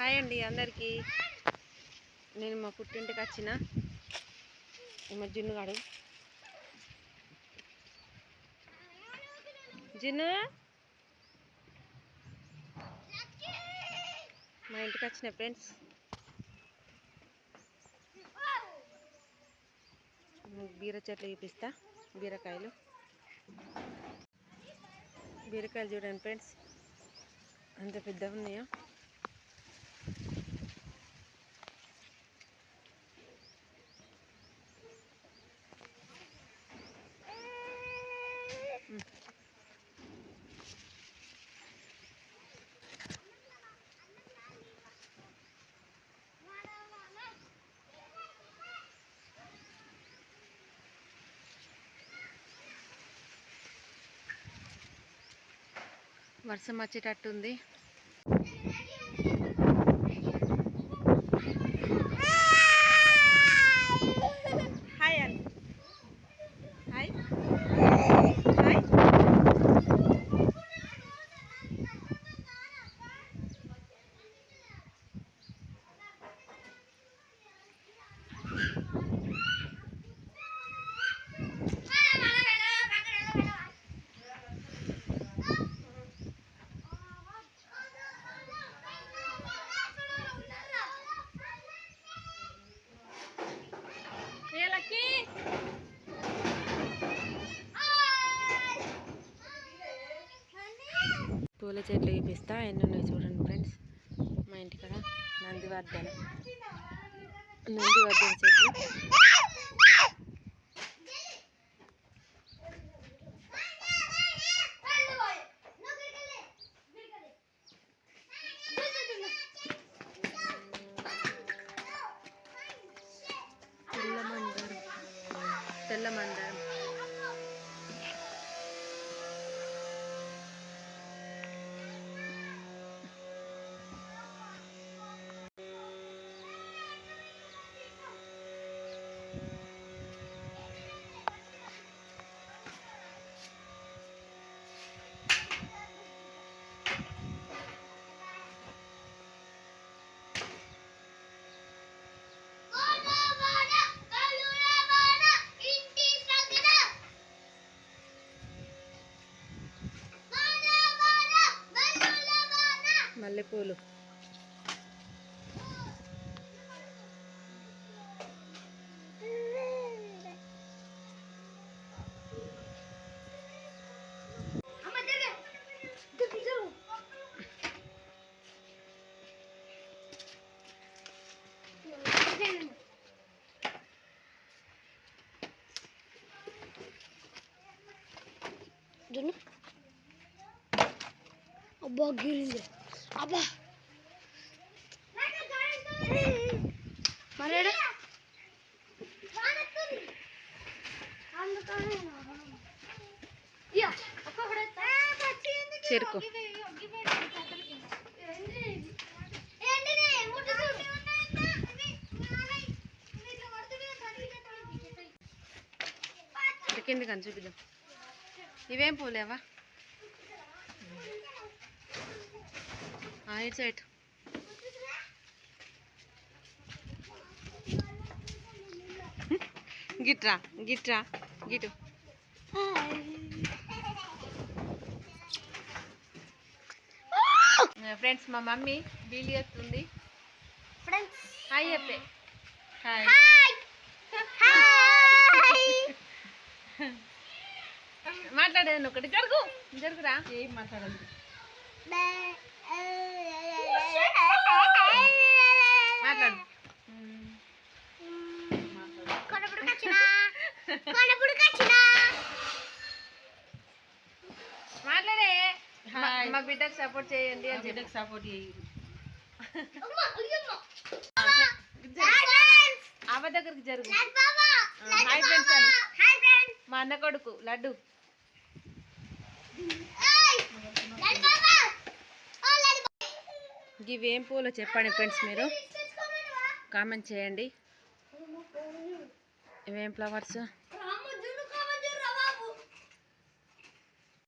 Hi అండి అందరికీ. నేను మా పుట్టింటికి వచ్చిన మా జున్నుగాడు జున్ను? మా ఇంటికి వచ్చిన ఫ్రెండ్స్. బీర చెట్లు చూపిస్తా బీరకాయలు. బీరకాయలు చూడండి ఫ్రెండ్స్. అంత పెద్దగా ఉన్నాయా? వర్షం వచ్చేటట్టుంది హాయ్ అండి హాయ్ హాయ్ వీళ్ళకి పూల చెట్లు చూపిస్తా ఎన్ని ఉన్నాయి చూడండి ఫ్రెండ్స్. మా ఇంటికాడ నందివర్ధన. నందివర్ధన చెట్లు. తెల్ల మందారం తెల్ల మందారం మల్లెపూలు. జున్ను అబ్బా గిరింది అబ్బా. మరేడా? చెరుకు. కింది కానీ చూపిద్దాం? ఇవేం పూలేవా? ఇటు సైడ్ గిట్రా గిట్రా గిటు ఫ్రెండ్స్ మా మమ్మీ బీలి ఎత్తుంది ఫ్రెండ్స్ హాయ్ చెప్పే హాయ్ మాట్లాడేది ఒకటి జరుగు జరుగురా. ఏం మాట్లాడదు మాట్లాడు. మాట్లాడే. మా- బిడ్డకు సపోర్ట్ చేయండి అని చెప్పి. సపోర్ట్ చేయి. ఆమె దగ్గరికి జరుగు. హాయ్ ఫ్రెండ్స్ అను. మా అన్న కొడుకు లడ్డు. ఇవేం పూలు చెప్పండి ఫ్రెండ్స్ మీరు? కామెంట్ చేయండి. ఇవేం ఫ్లవర్స్